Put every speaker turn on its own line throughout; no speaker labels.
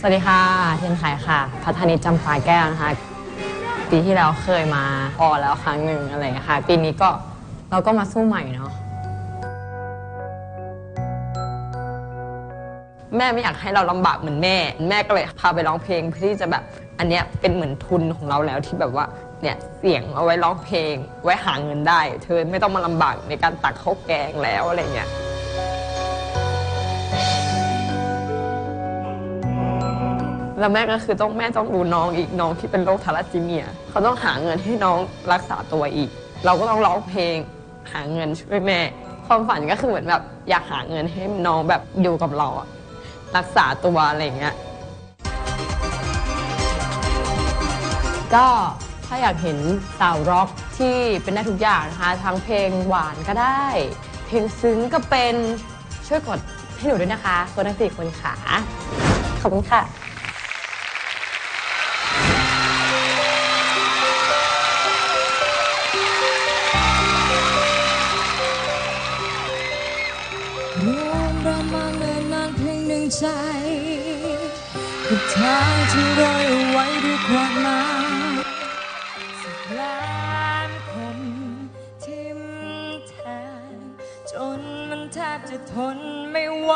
สวัสดีค่ะเทียนไขค่ะ พัฒนิจจำปาแก้วนะคะ ปีที่แล้วเคยมาพอแล้วครั้งหนึ่งอะไรอย่างเงี้ยค่ะ ปีนี้ก็เราก็มาสู้ใหม่เนาะ แม่ไม่อยากให้เราลำบากเหมือนแม่ แม่ก็เลยพาไปร้องเพลงเพื่อที่จะแบบอันเนี้ยเป็นเหมือนทุนของเราแล้วที่แบบว่าเนี่ยเสียงเอาไว้ร้องเพลง ไว้หาเงินได้ เธอไม่ต้องมาลำบากในการตักข้าวแกงแล้วอะไรเงี้ย แล้วแม่ก็คือต้องแม่ต้องดูน้องอีกน้องที่เป็นโรคทาลัสซีเมีย เขาต้องหาเงินให้น้องรักษาตัวอีก เราก็ต้องร้องเพลงหาเงินช่วยแม่ ความฝันก็คือเหมือนแบบอยากหาเงินให้น้องแบบอยู่กับเราอะรักษาตัวอะไรอย่างเงี้ยก็ถ้าอยากเห็นสาวร็อกที่เป็นได้ทุกอย่างนะคะทั้งเพลงหวานก็ได้ เพลงซึ้งก็เป็นช่วยกดให้หนูด้วยนะคะคนทั้งสี่คนขาขอบคุณค่ะ
รวมเรามาเนิ่นนานเพียงหนึ่งใจกับทางที่รอยเอาไว้ด้วยความหมาสิบล้านคนทิมแทงจนมันแทบจะทนไม่ไหว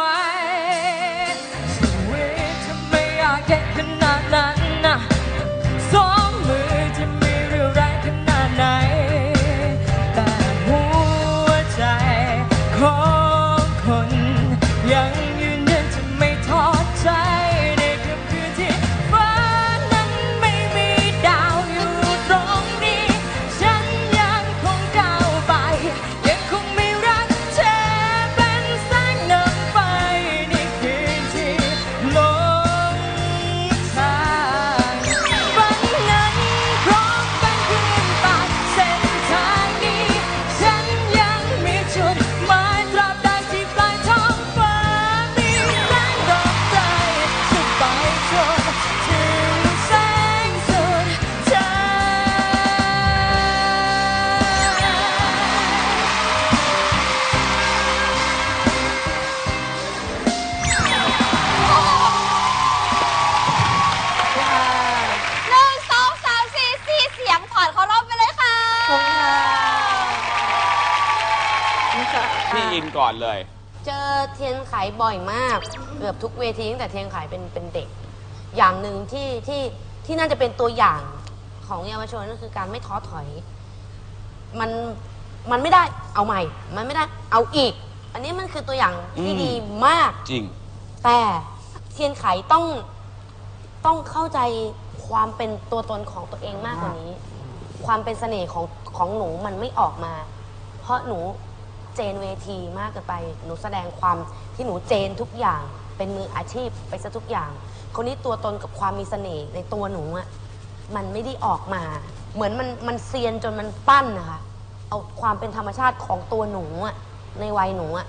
พี่อิน
ก่อนเลย
เจอเทียนไขบ่อยมาก เกือบทุกเวทีตั้งแต่เทียนไขเป็นเป็นเด็ก อย่างหนึ่งที่ที่ที่น่าจะเป็นตัวอย่างของเยาวชนก็คือการไม่ท้อถอย มันมันไม่ได้เอาใหม่ มันไม่ได้เอาอีก อันนี้มันคือตัวอย่างที่
อืม
ดีมาก
จริง
แต่เทียนไขต้องต้องเข้าใจความเป็นตัวตนของตัวเองมากกว่านี้ ความเป็นเสน่ห์ของของหนูมันไม่ออกมา เพราะหนู เจนเวทีมากเกินไป หนูแสดงความที่หนูเจนทุกอย่าง เป็นมืออาชีพไปซะทุกอย่าง คนนี้ตัวตนกับความมีเสน่ห์ในตัวหนูอะมันไม่ได้ออกมา เหมือนมันมันเซียนจนมันปั้นนะคะ เอาความเป็นธรรมชาติของตัวหนูอะในวัยหนูอะ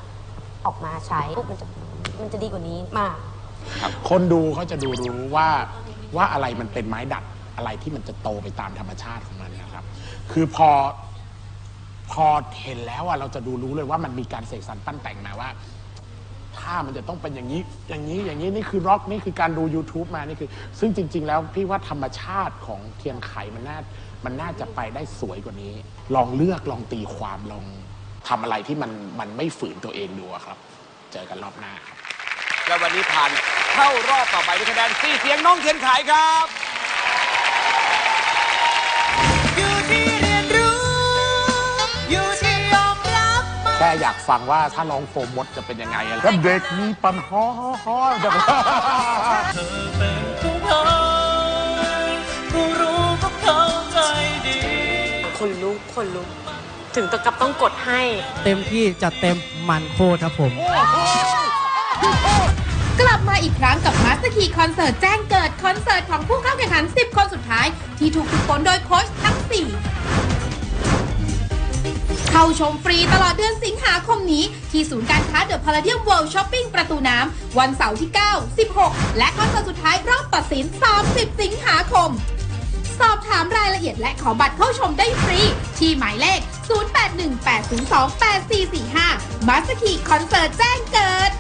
ออกมาใช้ปุ๊บมันจะมันจะดีกว่านี้มาก
คนดูเขาจะดูรู้ว่าว่าอะไรมันเป็นไม้ดัดอะไรที่มันจะโตไปตามธรรมชาติของมันเนะครับ คือพอ พอเห็นแล้วอะเราจะดูรู้เลยว่ามันมีการเสกสรรปั้นแต่งมาว่าถ้ามันจะต้องเป็นอย่างนี้ อย่างนี้ อย่างนี้ นี่คือร็อก นี่คือการดู YouTube มา นี่คือ ซึ่งจริง ๆ แล้วพี่ว่าธรรมชาติของเทียนไขมันน่า มันน่าจะไปได้สวยกว่านี้ ลองเลือก ลองตีความ ลองทำอะไรที่มัน มันไม่ฝืนตัวเองดูอะครับ เจอกันรอบหน้าครับ
และวันนี้ผ่านเข้ารอบต่อไปด้วยคะแนนสี่เสียงน้องเทียนไขครับ
อยา
กฟังว่าถ้าร้องโฟมมดจะเป็นยังไงอะไรแล้วเด็กมีปัญหาแบบ
เธอเป็นของเขาผู้รู้ก็เข้าใจดี
คนลุกคนลุกถึงตะกับต้องกดให้
เต็มที่จัดเต็มมันโคตรครับผม
กลับมาอีกครั้งกับมาสเตอร์คีคอนเสิร์ตแจ้งเกิดคอนเสิร์ตของผู้เข้าแข่งขัน 10 คนสุดท้าย ที่ถูกฝึกฝนโดยโค้ชทั้ง4เข้าชมฟรีตลอดเดือนสิงหาคมนี้ ที่ศูนย์การค้าเดอะพาราเดียมเวิลด์ช้อปปิ้งประตูน้ำ วันเสาร์ที่ 9 16 และคอนเสิร์ตสุดท้ายรอบตัดสิน 30 สิงหาคม สอบถามรายละเอียดและขอบัตรเข้าชมได้ฟรี ที่หมายเลข 0818028445 มาสคีคอนเสิร์ตแจ้งเกิด